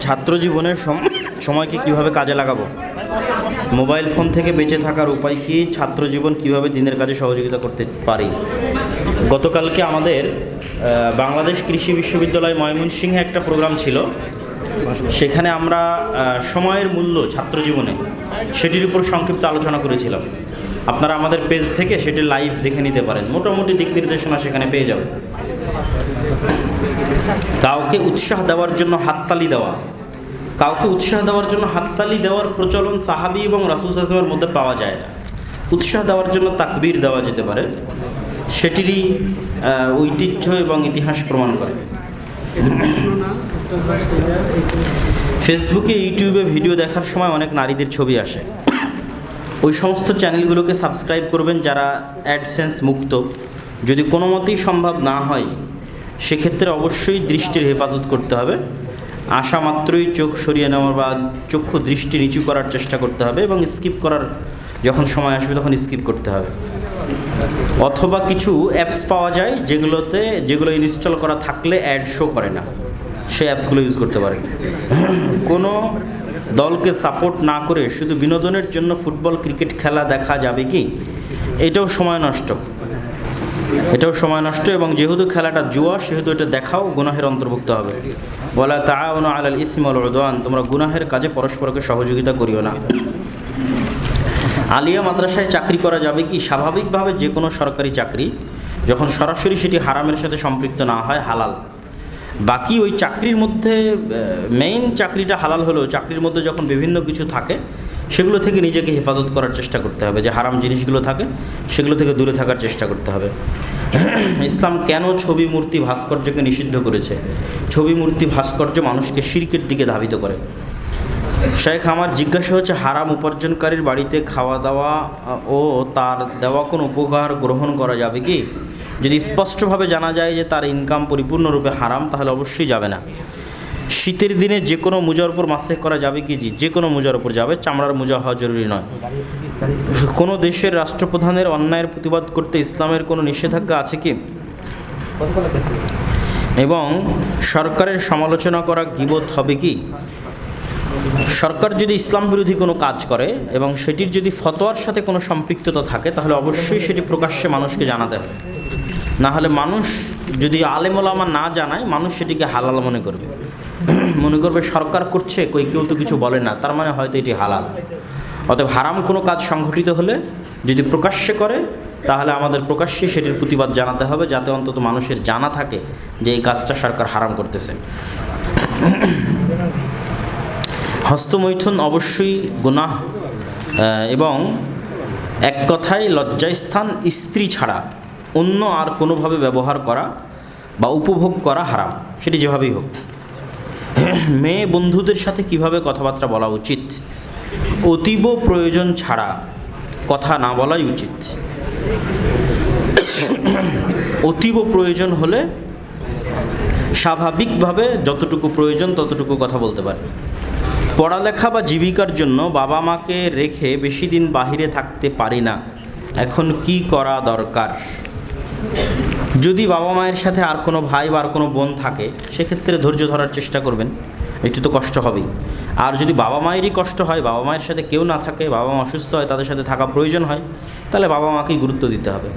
ছাত্র জীবনের সম- সময়কে কীভাবে কাজে লাগাবো? মোবাইল ফোন থেকে বেঁচে থাকার উপায় কি? ছাত্র জীবন কীভাবে দিনের কাজে সহযোগিতা করতে পারি? গতকালকে আমাদের বাংলাদেশ কৃষি বিশ্ববিদ্যালয় ময়মনসিংহে একটা প্রোগ্রাম ছিল। সেখানে আমরা সময়ের মূল্য ছাত্র জীবনে, সেটির উপর সংক্ষিপ্ত আলোচনা করেছিলাম। আপনারা আমাদের পেজ থেকে সেটি লাইভ দেখে নিতে পারেন। মোটামুটি দিক নির্দেশনা সেখানে পেয়ে যাবেন। কাউকে উৎসাহ দেওয়ার জন্য হাততালি দেওয়া। কাউকে উৎসাহ দেওয়ার জন্য হাততালি দেওয়ার প্রচলন সাহাবি এবং রাসুল আসলামের মধ্যে পাওয়া যায় না। উৎসাহ দেওয়ার জন্য তাকবির দেওয়া যেতে পারে। সেটিরই ঐতিহ্য এবং ইতিহাস প্রমাণ করে। ফেসবুকে ইউটিউবে ভিডিও দেখার সময় অনেক নারীদের ছবি আসে। ওই সমস্ত চ্যানেলগুলোকে সাবস্ক্রাইব করবেন যারা অ্যাডসেন্স মুক্ত। যদি কোনো মতেই সম্ভব না হয় সেক্ষেত্রে অবশ্যই দৃষ্টির হেফাজত করতে হবে। আসা মাত্রই চোখ সরিয়ে নেওয়ার বা চক্ষু দৃষ্টি নিচু করার চেষ্টা করতে হবে এবং স্কিপ করার যখন সময় আসবে তখন স্কিপ করতে হবে। অথবা কিছু অ্যাপস পাওয়া যায় যেগুলোতে, যেগুলো ইনস্টল করা থাকলে অ্যাড শো করে না। সেই অ্যাপসগুলো ইউজ করতে পারেন। কোনো দলকে সাপোর্ট না করে শুধু বিনোদনের জন্য ফুটবল, ক্রিকেট খেলা দেখা যাবে কি? এটাও সময় নষ্ট। এটাও সময় নষ্ট এবং যেহেতু খেলাটা জুয়া, সেহেতু এটা দেখাও গুনাহের অন্তর্ভুক্ত হবে। বলা তাআউনু আলাল ইসমি ওয়াল উদওয়ান, তোমরা গুনাহের কাজে পরস্পরকে সহযোগিতা করিও না। আলিয়া মাদ্রাসায় চাকরি করা যাবে কি? স্বাভাবিকভাবে যে কোনো সরকারি চাকরি, যখন সরাসরি সেটি হারামের সাথে সম্পৃক্ত না হয়, হালাল। বাকি ওই চাকরির মধ্যে মেইন চাকরিটা হালাল হলেও, চাকরির মধ্যে যখন বিভিন্ন কিছু থাকে সেগুলো থেকে নিজেকে হেফাজত করার চেষ্টা করতে হবে, যে হারাম জিনিসগুলো থাকে সেগুলো থেকে দূরে থাকার চেষ্টা করতে হবে। ইসলাম কেন ছবি মূর্তি ভাস্কর্যকে নিষিদ্ধ করেছে? ছবি মূর্তি ভাস্কর্য মানুষকে শিরকের দিকে ধাবিত করে। শেখ, আমার জিজ্ঞাসা হচ্ছে, হারাম উপার্জনকারীর বাড়িতে খাওয়া দাওয়া, ও তার দেওয়া কোনো উপকার গ্রহণ করা যাবে কি? যদি স্পষ্টভাবে জানা যায় যে তার ইনকাম পরিপূর্ণরূপে হারাম, তাহলে অবশ্যই যাবে না। শীতের দিনে যে কোনো মোজার উপর মাসে করা যাবে কি জি? যে কোনো মোজার উপর যাবে, চামড়ার মোজা হওয়া জরুরি নয়। কোনো দেশের রাষ্ট্রপ্রধানের অন্যায়ের প্রতিবাদ করতে ইসলামের কোনো নিষেধাজ্ঞা আছে কি? এবং সরকারের সমালোচনা করা গিবত হবে কি? সরকার যদি ইসলাম বিরোধী কোনো কাজ করে এবং সেটির যদি ফতোয়ার সাথে কোনো সম্পৃক্ততা থাকে, তাহলে অবশ্যই সেটি প্রকাশ্যে মানুষকে জানাতে হবে। না হলে মানুষ যদি আলেমোলামা না জানায়, মানুষ সেটিকে হালাল মনে করবে। মনে করবে সরকার করছে, কই কেউ তো কিছু বলে না, তার মানে হয়তো এটি হালাল। অতএব হারাম কোনো কাজ সংঘটিত হলে যদি প্রকাশ্যে করে, তাহলে আমাদের প্রকাশ্যে সেটির প্রতিবাদ জানাতে হবে, যাতে অন্তত মানুষের জানা থাকে যে এই কাজটা সরকার হারাম করতেছে। হস্তমৈথুন অবশ্যই গুনাহ এবং এক কথায় লজ্জাস্থান স্ত্রী ছাড়া অন্য আর কোনোভাবে ব্যবহার করা বা উপভোগ করা হারাম, সেটি যেভাবেই হোক। মেয়ে বন্ধুদের সাথে কীভাবে কথাবার্তা বলা উচিত? অতীব প্রয়োজন ছাড়া কথা না বলাই উচিত। অতীব প্রয়োজন হলে স্বাভাবিকভাবে যতটুকু প্রয়োজন ততটুকু কথা বলতে পারে। পড়ালেখা বা জীবিকার জন্য বাবা মাকে রেখে বেশি দিন বাহিরে থাকতে পারি না। এখন কি করা দরকার? যদি বাবা মায়ের সাথে আর কোনো ভাই বা আর কোনো বোন থাকে, সেক্ষেত্রে ধৈর্য ধরার চেষ্টা করবেন। একটু তো কষ্ট হবেই। আর যদি বাবা মায়েরই কষ্ট হয়, বাবা মায়ের সাথে কেউ না থাকে, বাবা মা অসুস্থ হয়, তাদের সাথে থাকা প্রয়োজন হয়, তাহলে বাবা মাকেই গুরুত্ব দিতে হবে।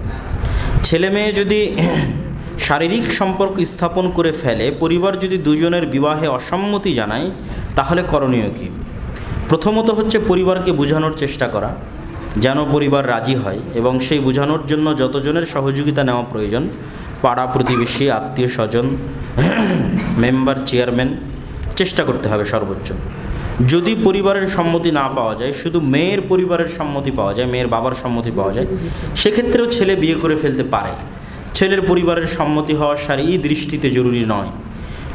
ছেলে মেয়ে যদি শারীরিক সম্পর্ক স্থাপন করে ফেলে, পরিবার যদি দুজনের বিবাহে অসম্মতি জানায়, তাহলে করণীয় কী? প্রথমত হচ্ছে পরিবারকে বোঝানোর চেষ্টা করা। যেন পরিবার রাজি হয় এবং সেই বোঝানোর জন্য যতজনের সহযোগিতা নেওয়া প্রয়োজন, পাড়া প্রতিবেশী, আত্মীয় স্বজন, মেম্বার, চেয়ারম্যান, চেষ্টা করতে হবে সর্বোচ্চ। যদি পরিবারের সম্মতি না পাওয়া যায়, শুধু মেয়ের পরিবারের সম্মতি পাওয়া যায়, মেয়ের বাবার সম্মতি পাওয়া যায়, সেক্ষেত্রেও ছেলে বিয়ে করে ফেলতে পারে। ছেলের পরিবারের সম্মতি হওয়া সারি দৃষ্টিতে জরুরি নয়।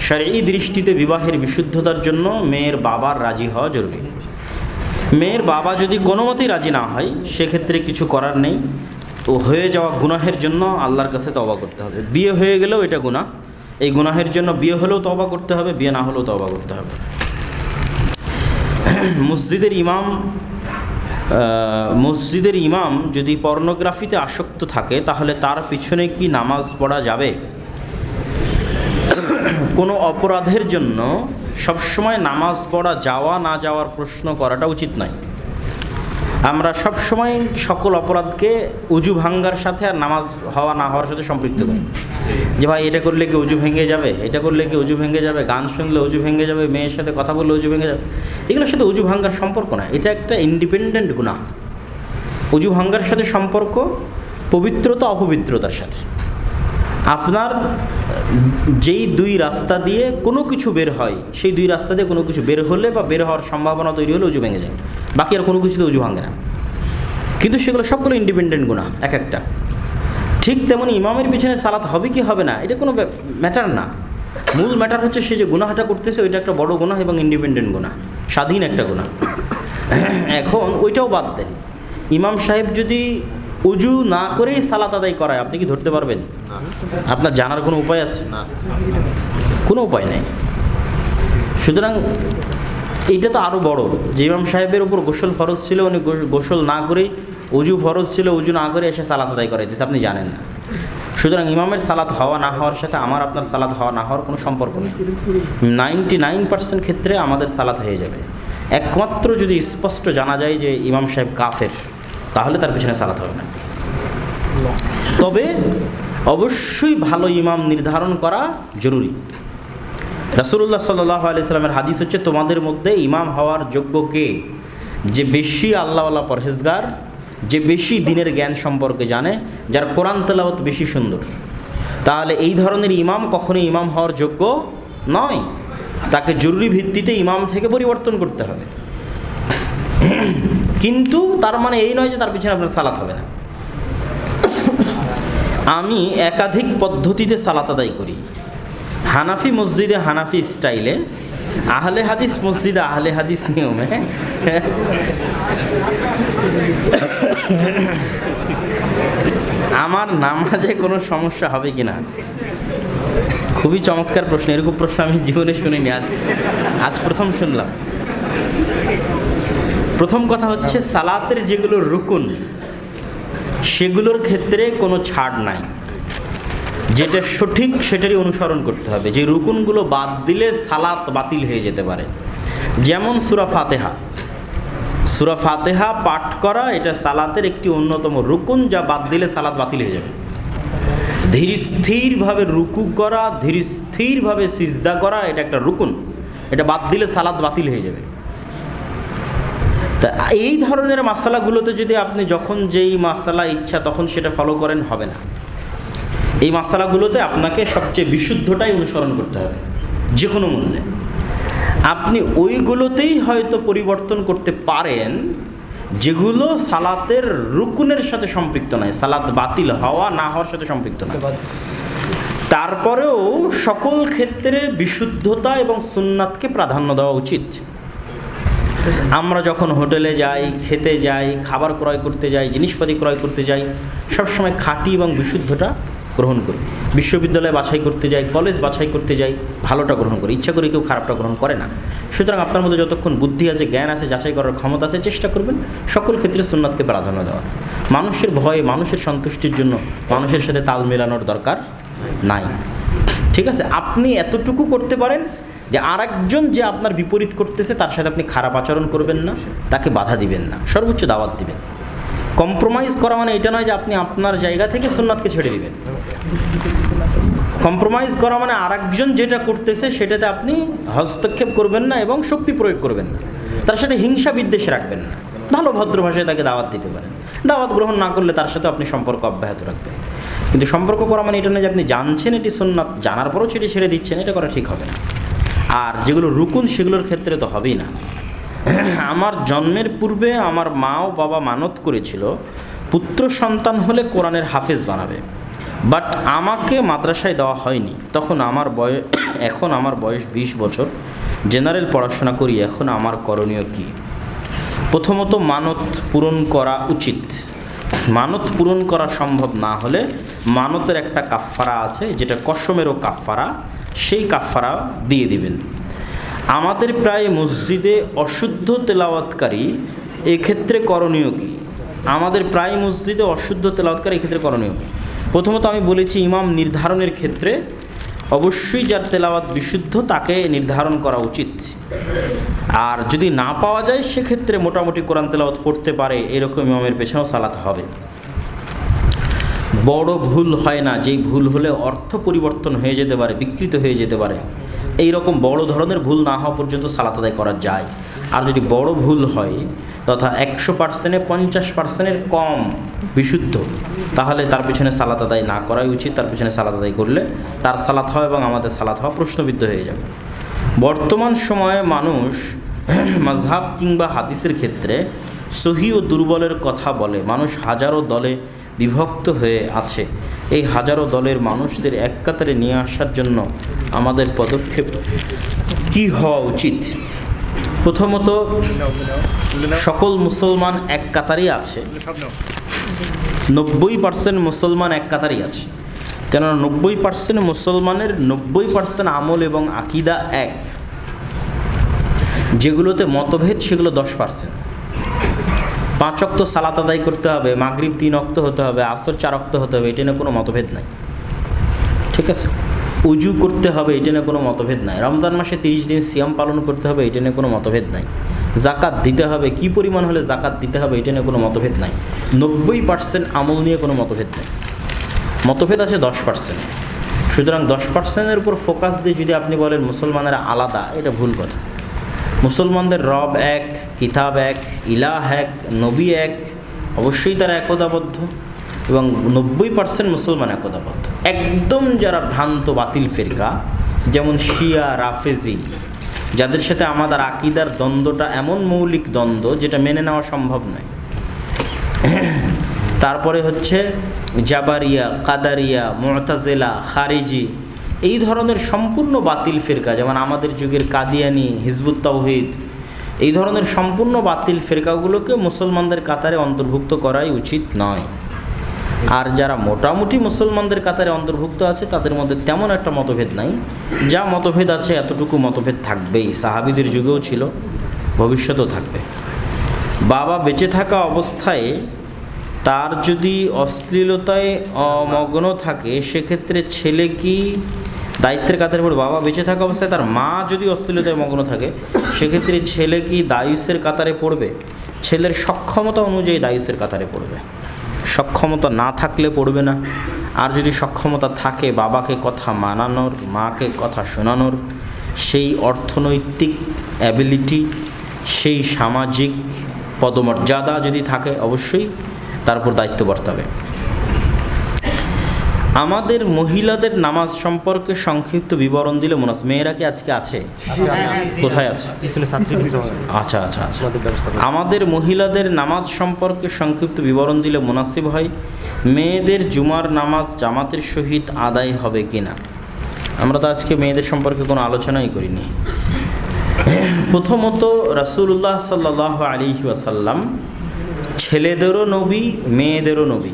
সারি দৃষ্টিতে বিবাহের বিশুদ্ধতার জন্য মেয়ের বাবার রাজি হওয়া জরুরি। মেয়ের বাবা যদি কোনো মতেই রাজি না হয়, সেক্ষেত্রে কিছু করার নেই। তো হয়ে যাওয়া গুনাহের জন্য আল্লাহর কাছে তবা করতে হবে। বিয়ে হয়ে গেলেও এটা গুনাহ। এই গুনাহের জন্য বিয়ে হলেও তবা করতে হবে, বিয়ে না হলেও তবা করতে হবে। মসজিদের ইমাম মসজিদের ইমাম যদি পর্নোগ্রাফিতে আসক্ত থাকে, তাহলে তার পিছনে কি নামাজ পড়া যাবে? কোনো অপরাধের জন্য সবসময় নামাজ পড়া, যাওয়া না যাওয়ার প্রশ্ন করাটা উচিত নয়। আমরা সবসময় সকল অপরাধকে উজু ভাঙ্গার সাথে আর নামাজ হওয়া না হওয়ার সাথে সম্পৃক্ত করি। যে ভাই, এটা করলে কি উজু ভেঙে যাবে? এটা করলে কি উজু ভেঙে যাবে? গান শুনলে উজু ভেঙে যাবে? মেয়ের সাথে কথা বললে উজু ভেঙে যাবে? এগুলোর সাথে উজু ভাঙ্গার সম্পর্ক না। এটা একটা ইন্ডিপেন্ডেন্ট গুণা উজু ভাঙ্গার সাথে সম্পর্ক, পবিত্রতা, অপবিত্রতার সাথে। আপনার যেই দুই রাস্তা দিয়ে কোনো কিছু বের হয়, সেই দুই রাস্তা দিয়ে কোনো কিছু বের হলে বা বের হওয়ার সম্ভাবনা তৈরি হলে উজু ভেঙে যায়। বাকি আর কোনো কিছুতে উজু ভাঙে না। কিন্তু সেগুলো সবগুলো ইন্ডিপেন্ডেন্ট গুণা, এক একটা। ঠিক তেমনি ইমামের পিছনে সালাত হবে কি হবে না, এটা কোনো ম্যাটার না। মূল ম্যাটার হচ্ছে সে যে গুনাহটা করতেছে, ওইটা একটা বড় গুনাহ এবং ইন্ডিপেন্ডেন্ট গুনাহ স্বাধীন একটা গুনাহ এখন ওইটাও বাদ দেন। ইমাম সাহেব যদি উজু না করেই সালাত আদায় করায় আপনি কি ধরতে পারবেন? আপনার জানার কোনো উপায় আছে? না। কোনো উপায় নেই। সুতরাং এইটা তো আরও বড়। যে ইমাম সাহেবের উপর গোসল ফরজ ছিল উনি গোস- গোসল না করেই উজু ফরজ ছিল উজু না করে এসে সালাত আদায় করাইতেছে আপনি জানেন না। সুতরাং ইমামের সালাত হওয়া না হওয়ার সাথে আমার আপনার সালাত হওয়া না হওয়ার কোনো সম্পর্ক নেই। নাইনটি নাইন পার্সেন্ট ক্ষেত্রে আমাদের সালাত হয়ে যাবে। একমাত্র যদি স্পষ্ট জানা যায় যে ইমাম সাহেব কাফের তাহলে তার পিছনে সালাত হবে না। তবে অবশ্যই ভালো ইমাম নির্ধারণ করা জরুরি। রাসুল্লাহ সাল্লাহ আলাইসালামের হাদিস হচ্ছে, তোমাদের মধ্যে ইমাম হওয়ার যোগ্য কে? যে বেশি আল্লাহওয়ালা পরহেজগার, যে বেশি দিনের জ্ঞান সম্পর্কে জানে, যার কোরআন তেলাওয়াত বেশি সুন্দর? তাহলে এই ধরনের ইমাম কখনোই ইমাম হওয়ার যোগ্য নয়। তাকে জরুরি ভিত্তিতে ইমাম থেকে পরিবর্তন করতে হবে। কিন্তু তার মানে এই নয় যে তার পিছনে আপনার সালাত হবে না। আমি একাধিক পদ্ধতিতে সালাত আদায় করি। হানাফি মসজিদে হানাফি স্টাইলে, আহলে হাদিস মসজিদে আহলে হাদিস নিয়মে। আমার নামাজে কোনো সমস্যা হবে কি না? খুবই চমৎকার প্রশ্ন, এরকম প্রশ্ন আমি জীবনে শুনিনি, আজ আজ প্রথম শুনলাম। প্রথম কথা হচ্ছে সালাতের যেগুলো রুকুন, সেগুলোর ক্ষেত্রে কোনো ছাড় নাই। যেটা সঠিক সেটারই অনুসরণ করতে হবে। যে রুকুনগুলো বাদ দিলে সালাত বাতিল হয়ে যেতে পারে। যেমন সুরা ফাতেহা। সুরা ফাতেহা পাঠ করা এটা সালাতের একটি অন্যতম রুকুন যা বাদ দিলে সালাত বাতিল হয়ে যাবে। ধীর স্থিরভাবে রুকু করা, ধীর স্থিরভাবে সিজদা করা, এটা একটা রুকুন। এটা বাদ দিলে সালাত বাতিল হয়ে যাবে। তা এই ধরনের মাসালাগুলোতে যদি আপনি যখন যেই মাসালা ইচ্ছা তখন সেটা ফলো করেন, হবে না। এই মাসালাগুলোতে আপনাকে সবচেয়ে বিশুদ্ধটাই অনুসরণ করতে হবে যে কোনো মূল্যে। আপনি ওইগুলোতেই হয়তো পরিবর্তন করতে পারেন, যেগুলো সালাতের রুকুনের সাথে সম্পৃক্ত নয়। সালাত বাতিল হওয়া, না হওয়ার সাথে সম্পৃক্ত নয়। তারপরেও সকল ক্ষেত্রে বিশুদ্ধতা এবং সুন্নাতকে প্রাধান্য দেওয়া উচিত। আমরা যখন হোটেলে যাই, খেতে যাই, খাবার ক্রয় করতে যাই, জিনিসপাতি ক্রয় করতে যাই, সবসময় খাঁটি এবং বিশুদ্ধটা গ্রহণ করি। বিশ্ববিদ্যালয়ে বাছাই করতে যাই, কলেজ বাছাই করতে যাই, ভালোটা গ্রহণ করি। ইচ্ছা করে কেউ খারাপটা গ্রহণ করে না। সুতরাং আপনার মধ্যে যতক্ষণ বুদ্ধি আছে, জ্ঞান আছে, যাচাই করার ক্ষমতা আছে, চেষ্টা করবেন সকল ক্ষেত্রে সুন্নাতকে প্রাধান্য দেওয়া। মানুষের ভয়ে, মানুষের সন্তুষ্টির জন্য মানুষের সাথে তাল মেলানোর দরকার নাই। ঠিক আছে? আপনি এতটুকু করতে পারেন যে আরেকজন যে আপনার বিপরীত করতেছে, তার সাথে আপনি খারাপ আচরণ করবেন না, তাকে বাধা দিবেন না, সর্বোচ্চ দাওয়াত দিবেন। কম্প্রোমাইজ করা মানে এটা নয় যে আপনি আপনার জায়গা থেকে সুন্নাতকে ছেড়ে দিবেন। কম্প্রোমাইজ করা মানে আরেকজন যেটা করতেছে, সেটাতে আপনি হস্তক্ষেপ করবেন না এবং শক্তি প্রয়োগ করবেন না। তার সাথে হিংসা বিদ্বেষ রাখবেন না। ভালো ভদ্র ভাষায় তাকে দাওয়াত দিতে পারেন। দাওয়াত গ্রহণ না করলে তার সাথে আপনি সম্পর্ক অব্যাহত রাখবেন। কিন্তু সম্পর্ক করা মানে এটা নয় যে আপনি জানছেন এটি সুন্নাত, জানার পরও সেটি ছেড়ে দিচ্ছেন, এটা করা ঠিক হবে না। আর যেগুলো রুকুন, সেগুলোর ক্ষেত্রে তো হবেই না। আমার জন্মের পূর্বে আমার মা ও বাবা মানত করেছিল, পুত্র সন্তান হলে কোরআনের হাফেজ বানাবে। বাট আমাকে মাদ্রাসায় দেওয়া হয়নি। তখন আমার বয়স এখন আমার বয়স বিশ বছর। জেনারেল পড়াশোনা করি, এখন আমার করণীয় কী? প্রথমত মানত পূরণ করা উচিত। মানত পূরণ করা সম্ভব না হলে মানতের একটা কাফফারা আছে, যেটা কসমেরও কাফফারা। সেই কাফফারা দিয়ে দিবেন। আমাদের প্রায় মসজিদে অশুদ্ধ তেলাওয়াতকারী এক্ষেত্রে করণীয় কী? আমাদের প্রায় মসজিদে অশুদ্ধ তেলাওয়াতকারী এক্ষেত্রে করণীয় কী? প্রথমত আমি বলেছি ইমাম নির্ধারণের ক্ষেত্রে অবশ্যই যার তেলাওয়াত বিশুদ্ধ তাকে নির্ধারণ করা উচিত। আর যদি না পাওয়া যায়, সেক্ষেত্রে মোটামুটি কোরআন তেলাওয়াত পড়তে পারে, এরকম ইমামের পেছনেও সালাত হবে। বড় ভুল হয় না, যেই ভুল হলে অর্থ পরিবর্তন হয়ে যেতে পারে, বিকৃত হয়ে যেতে পারে। এই রকম বড় ধরনের ভুল না হওয়া পর্যন্ত সালাত আদায় করা যায়। আর যদি বড় ভুল হয়, তথা একশো পার্সেন্টে পঞ্চাশ পার্সেন্টের কম বিশুদ্ধ, তাহলে তার পিছনে সালাত আদায় না করাই উচিত। তার পিছনে সালাত আদায় করলে তার সালাত হওয়া এবং আমাদের সালাত হওয়া প্রশ্নবিদ্ধ হয়ে যাবে। বর্তমান সময়ে মানুষ মাঝহাব কিংবা হাদিসের ক্ষেত্রে সহি ও দুর্বলের কথা বলে। মানুষ হাজারো দলে বিভক্ত হয়ে আছে। এই হাজারো দলের মানুষদের এক কাতারে নিয়ে আসার জন্য আমাদের পদক্ষেপ কি হওয়া উচিত? প্রথমত, সকল মুসলমান এক কাতারই আছে। নব্বই পার্সেন্ট মুসলমান এক কাতারই আছে। কেননা নব্বই পার্সেন্ট মুসলমানের নব্বই পার্সেন্ট আমল এবং আকিদা এক। যেগুলোতে মতভেদ, সেগুলো দশ পার্সেন্ট পাঁচ অক্ত সালাত আদায় করতে হবে, মাগরিব তিন অক্ত হতে হবে, আসর চার অক্ত হতে হবে, এটা নিয়ে কোনো মতভেদ নাই। ঠিক আছে? উজু করতে হবে, এটা নিয়ে কোনো মতভেদ নাই। রমজান মাসে তিরিশ দিন সিয়াম পালন করতে হবে, এটা নিয়ে কোনো মতভেদ নাই। জাকাত দিতে হবে, কি পরিমাণ হলে জাকাত দিতে হবে, এটা নিয়ে কোনো মতভেদ নাই। নব্বই পার্সেন্ট আমল নিয়ে কোনো মতভেদ নাই। মতভেদ আছে দশ পার্সেন্ট। সুতরাং দশ পার্সেন্টের উপর ফোকাস দিয়ে যদি আপনি বলেন মুসলমানেরা আলাদা, এটা ভুল কথা। মুসলমানদের রব এক, কিতাব এক, ইলাহ এক, নবী এক, অবশ্যই তারা একতাবদ্ধ এবং নব্বই পার্সেন্ট মুসলমান একতাবদ্ধ। একদম যারা ভ্রান্ত বাতিল ফেরকা, যেমন শিয়া, রাফেজি, যাদের সাথে আমাদের আকিদার দ্বন্দ্বটা এমন মৌলিক দ্বন্দ্ব যেটা মেনে নেওয়া সম্ভব নয়। তারপরে হচ্ছে জাবারিয়া, কাদারিয়া মোরতাজেলা খারিজি এই ধরনের সম্পূর্ণ বাতিল ফেরকা, যেমন আমাদের যুগের কাদিয়ানি, হিজবুত তাওহিদ, এই ধরনের সম্পূর্ণ বাতিল ফেরকাগুলোকে মুসলমানদের কাতারে অন্তর্ভুক্ত করাই উচিত নয়। আর যারা মোটামুটি মুসলমানদের কাতারে অন্তর্ভুক্ত আছে, তাদের মধ্যে তেমন একটা মতভেদ নাই। যা মতভেদ আছে, এতটুকু মতভেদ থাকবেই। সাহাবিদের যুগেও ছিল, ভবিষ্যতেও থাকবে। বাবা বেঁচে থাকা অবস্থায় তার যদি অশ্লীলতায় অমগ্ন থাকে, সেক্ষেত্রে ছেলে কি দায়িত্বের কাতারে পড়বে বাবা বেঁচে থাকা অবস্থায়, তার মা যদি অশ্লীলতায় মগ্ন থাকে, সেক্ষেত্রে ছেলে কি দায়ুসের কাতারে পড়বে? ছেলের সক্ষমতা অনুযায়ী দায়ুসের কাতারে পড়বে। সক্ষমতা না থাকলে পড়বে না। আর যদি সক্ষমতা থাকে বাবাকে কথা মানানোর, মাকে কথা শোনানোর, সেই অর্থনৈতিক অ্যাবিলিটি সেই সামাজিক পদমর্যাদা যদি থাকে, অবশ্যই তারপর দায়িত্ব বর্তাবে। আমাদের মহিলাদের নামাজ সম্পর্কে সংক্ষিপ্ত বিবরণ দিলে মনে হয় মেয়েরা কি আজকে আছে? কোথায় আছে? পিছনে ছাত্রী কিছু আচ্ছা আচ্ছা আচ্ছা। আমাদের মহিলাদের নামাজ সম্পর্কে সংক্ষিপ্ত বিবরণ দিলে মুনাসিব হয় মেয়েদের জুমার নামাজ জামাতের সহিত আদায় হবে কিনা? আমরা তো আজকে মেয়েদের সম্পর্কে কোনো আলোচনাই করিনি। প্রথমত রাসূলুল্লাহ সাল্লাহ আলী ওয়াসাল্লাম ছেলেদেরও নবী মেয়েদেরও নবী।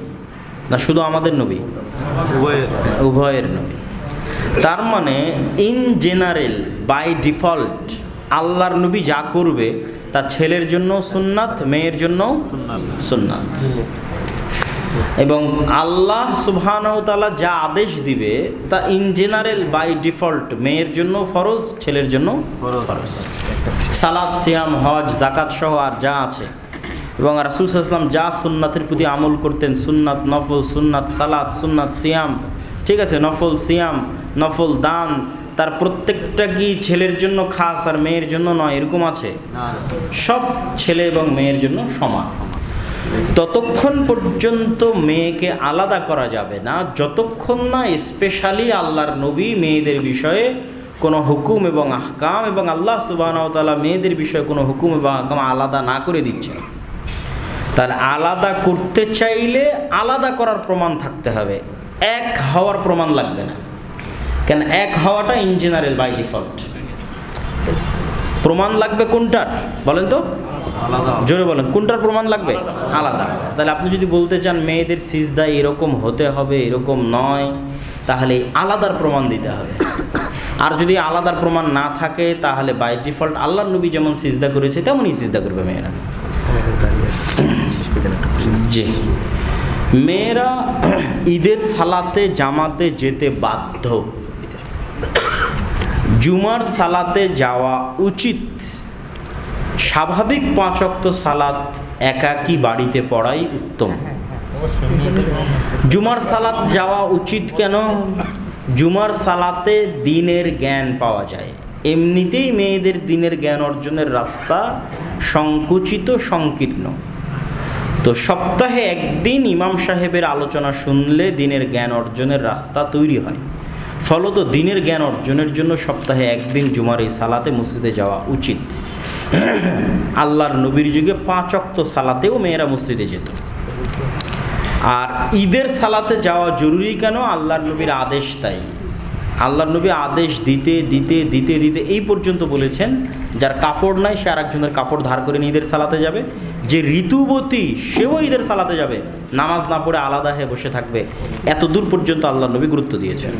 না শুধু আমাদের নবী। উভয়ের। নবী। তার মানে ইন জেনারেল বাই ডিফল্ট আল্লাহর নবী যা করবে তা ছেলের জন্য সুন্নাত মেয়ের জন্য সুন্নাত। এবং আল্লাহ সুবহানাহু যা আদেশ দিবে তা ইন জেনারেল বাই ডিফল্ট মেয়ের জন্য ফরজ ছেলের জন্য ফরজ। সালাদ সিয়াম হজ জাকাত সহ আর যা আছে। এবং রাসুল সাল্লাম যা সুন্নাতের প্রতি আমল করতেন সুন্নাত নফল সুন্নাত সালাদ সুন্নাত সিয়াম ঠিক আছে? নফল সিয়াম নফল দান তার প্রত্যেকটা কি ছেলের জন্য খাস আর মেয়ের জন্য নয়? এরকম আছে। সব ছেলে এবং মেয়ের জন্য সমান। ততক্ষণ পর্যন্ত মেয়েকে আলাদা করা যাবে না। যতক্ষণ না স্পেশালি আল্লাহর নবী মেয়েদের বিষয়ে কোনো হুকুম এবং আহকাম এবং আল্লাহ সুবাহতালা মেয়েদের বিষয়ে কোনো হুকুম এবং আহকাম আলাদা না করে দিচ্ছে। তাহলে আলাদা করতে চাইলে আলাদা করার প্রমাণ থাকতে হবে। এক হওয়ার প্রমাণ লাগবে না। কেন এক হওয়াটা ইন জেনারেল বাই ডিফল্ট প্রমাণ লাগবে কোনটার? বলেন তো। জোরে বলেন কোনটার প্রমাণ লাগবে? আলাদা। তাহলে আপনি যদি বলতে চান মেয়েদের সিজদা এরকম হতে হবে এরকম নয় তাহলে আলাদার প্রমাণ দিতে হবে। আর যদি আলাদার প্রমাণ না থাকে তাহলে বাই ডিফল্ট আল্লাহর নবী যেমন সিজদা করেছে তেমনই সিজদা করবে মেয়েরা। জি মেয়েরা ঈদের সালাতে, জামাতে যেতে বাধ্য। জুমার সালাতে যাওয়া উচিত। স্বাভাবিক পাঁচক্ত সালাত একাকী বাড়িতে পড়াই উত্তম। জুমার সালাত যাওয়া উচিত কেন? জুমার সালাতে দিনের জ্ঞান পাওয়া যায়। এমনিতেই মেয়েদের দিনের জ্ঞান অর্জনের রাস্তা সংকুচিত, সংকীর্ণ। তো সপ্তাহে একদিন ইমাম সাহেবের আলোচনা শুনলে দিনের জ্ঞান অর্জনের রাস্তা তৈরি হয়। ফলত দিনের জ্ঞান অর্জনের জন্য সপ্তাহে একদিন জুমার এই সালাতে মসজিদে যাওয়া উচিত। আল্লাহর নবীর যুগে পাঁচ অক্ত সালাতেও মেয়েরা মসজিদে যেত। আর ঈদের সালাতে যাওয়া জরুরি কেন? আল্লাহর নবীর আদেশ তাই। আল্লাহর নবী আদেশ দিতে দিতে দিতে দিতে এই পর্যন্ত বলেছেন, যার কাপড় নাই, সে আরেকজনের কাপড় ধার করে নিয়ে ঈদের সালাতে যাবে। যে ঋতুবতী, সেও ঈদের সালাতে যাবে। নামাজ না পড়ে আলাদা হয়ে বসে থাকবে। এত দূর পর্যন্ত আল্লাহ নবী গুরুত্ব দিয়েছেন।